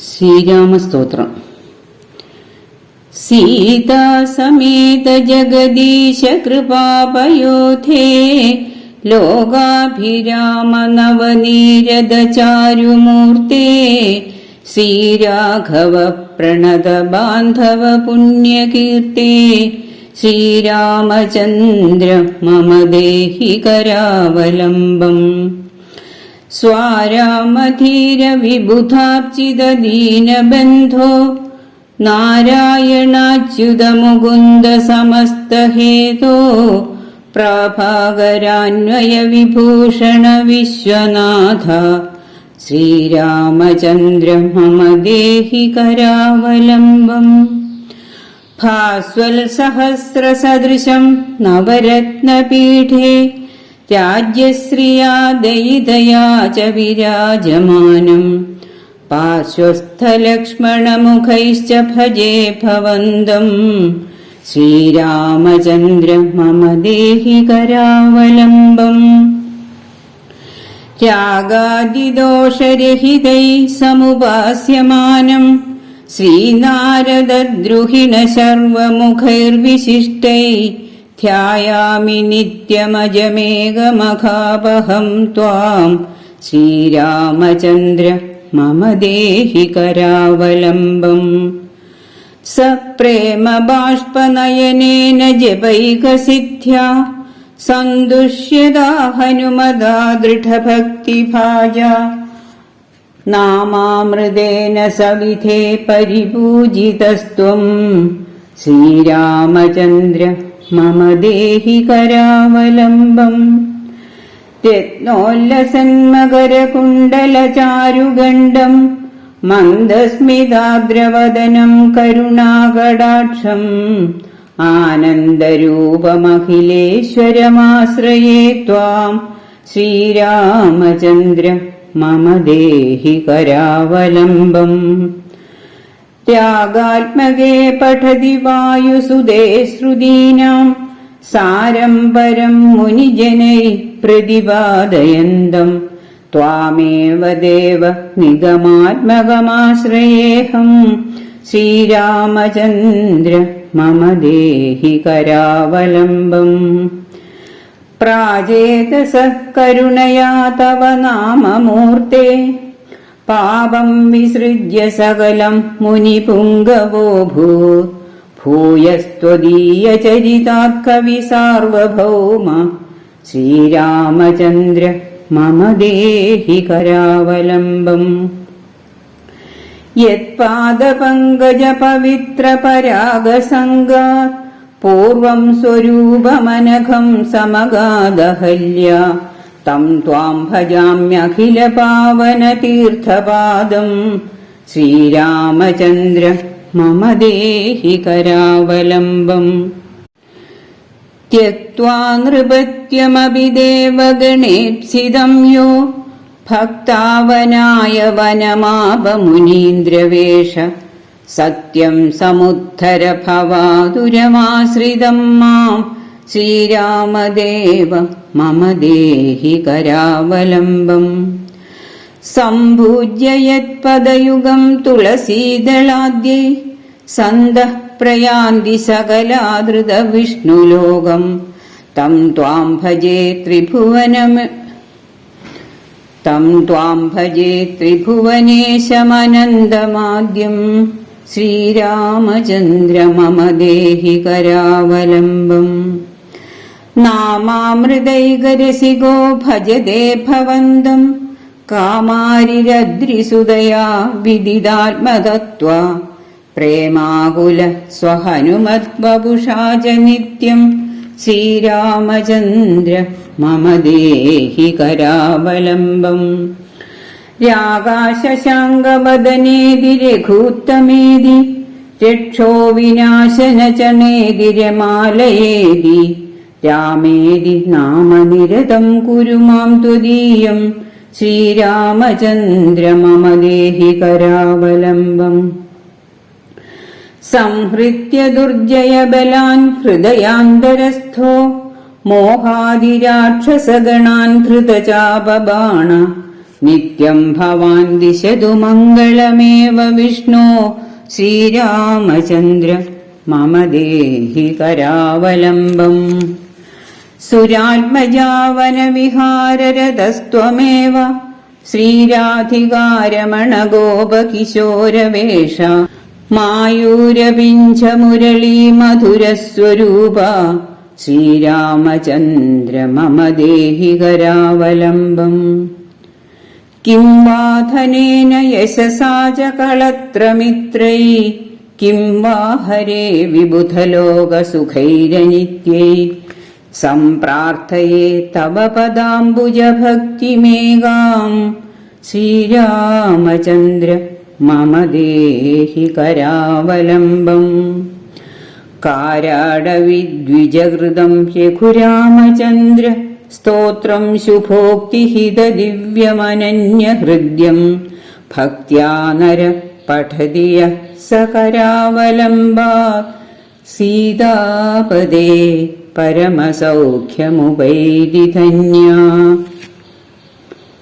ശ്രീരാമസ്തോത്രം. സീതാസമേത ജഗദീശ കൃപാപയോധേ ലോകാഭിരാമ നവനീരദ ചാരുമൂർത്തേ ശ്രീരാഘവ പ്രണത ബാന്ധവ പുണ്യകീർത്തേ ശ്രീരാമചന്ദ്ര മമ ദേഹി കരാവലംബം स्वारामधीरविबुधार्चितदीनबन्धो नारायणाच्युतमुकुन्दसमस्तहेतो प्राभागरान्वयविभूषणविश्वनाथ श्रीरामचन्द्र मम देहि करावलम्बम् भास्वल्सहस्रसदृशम् नवरत्नपीठे രാജ്യശ്രിയാ ദയിതയാ ച വിരാജമാനം. പാർശ്വസ്ഥലക്ഷ്മണമുഖൈശ്ച ഭജേ ഭവന്തം. ശ്രീരാമചന്ദ്ര മമ ദേഹി കരാവലംബം രാഗാദിദോഷരഹിതൈ സമുപാസ്യമാനം. ശ്രീനാരദദ്രുഹിണ സർവമുഖൈർവിശിഷ്ടൈ ध्यायामि नित्यमजमेघमखापहं त्वाम् श्रीरामचन्द्र मम देहि करावलम्बम् स प्रेमबाष्पनयनेन जपैकसिद्ध्या सन्दुष्यदा हनुमदा दृढभक्तिभाजा नामामृतेन सविधे परिपूजितस्त्वम् श्रीरामचन्द्र മമ ദേഹി കരാവലംബം രത്നോല്ലസന്മകരകുണ്ടലചാരുഗണ്ഡം. മന്ദസ്മിതാദ്രവദനം കരുണാകടാക്ഷം. ആനന്ദരൂപമഖിലേശ്വരമാശ്രയേ ത്വാം. ശ്രീരാമചന്ദ്ര മമ ദേഹി കരാവലംബം. त्यागात्मके पठति वायुसुदे श्रुतीनाम् सारम् परम् मुनिजनैः प्रतिपादयन्तम् त्वामेव देव निगमात्मकमाश्रयेऽहम् श्रीरामचन्द्र मम देहि करावलम्बम् प्राजेतसः करुणया तव नाममूर्ते പാപം വിസൃജ്യ സകലം മുനിപുങ്കവോ ഭൂ ഭൂയസ്ത്വദീയചരിതാക്കവി സാർവഭൗമ. ശ്രീരാമചന്ദ്ര മമ ദേഹി കരാവലംബം. യത്പാദപങ്കജപവിത്രപരാഗസംഗാ പൂർവം സ്വരൂപമനഘം സമഗാദഹല്യ समगादहल्या तम् त्वाम् भजाम्यखिलपावनतीर्थपादम् श्रीरामचन्द्र मम देहि करावलम्बम् त्यक्त्वा नृपत्यमपि देवगणेप्सिदम् यो भक्तावनाय वनमापमुनीन्द्रवेष सत्यम् समुत्थर भवातुरमाश्रितम् माम् श्रीरामदेव मम देहि करावलम्बम् सम्भूज्य यत्पदयुगम् तुलसीदलाद्यै सन्दः प्रयान्ति सकलादृतविष्णुलोकम् तम् त्वाम् भजे त्रिभुवनम् तम् त्वाम् भजे त्रिभुवनेशमनन्दमाद्यम् श्रीरामचन्द्र मम देहि करावलम्बम् नामामृदैकरसिको भजते भवन्तम् कामारिरद्रिसुदया विदिदात्मदत्त्वा प्रेमाकुल स्वहनुमद्वपुषा च नित्यम् श्रीरामचन्द्र मम देहि करावलम्बम् राकाशशाङ्गवदनेदि रघूत्तमेदि रक्षो विनाशन च नेदिरमालयेदि രാമേതി നാമനിരതം കുരുമാം ത്വദീയം. ശ്രീരാമചന്ദ്ര മമ ദേഹി കരാവലംബം സംഹൃത്യ ദുർജയബലാൻ ഹൃദയാന്തരസ്ഥോ. മോഹാദിരാക്ഷസഗണാൻ ധൃതചാപബാണ. നിത്യം ഭവാൻ ദിശതു മംഗളമേവ വിഷ്ണോ. ശ്രീരാമചന്ദ്ര മമ ദേഹി കരാവലംബം സുരാത്മജാവനവിഹാരരതസ്ത്വമേവ ശ്രീരാധികാരമണ ഗോപകിശോരവേഷ മായൂരപിഞ്ചമുരളീ മധുരസ്വരൂപ ശ്രീരാമചന്ദ്ര മമ ദേഹി കരാവലംബം കിം വാധനേന യശസാ ച കളത്രമിത്രൈ കിം വാ ഹരേ വിബുധലോകസുഖൈരനിത്യൈ സംപ്രാർത്ഥയേ തവ പദാംബുജഭക്തിമേകാം ശ്രീരാമചന്ദ്ര മമ ദേഹി കരാവലംബം കാരാടവിദ്വിജകൃതം രഘുരാമചന്ദ്ര സ്തോത്രം ശുഭോക്തിഹിതദിവ്യമനന്യഹൃദ്യം ഭക്ത്യാ स പഠതി യഃ പരമസൗഖ്യമുപൈതി ധന്യാ.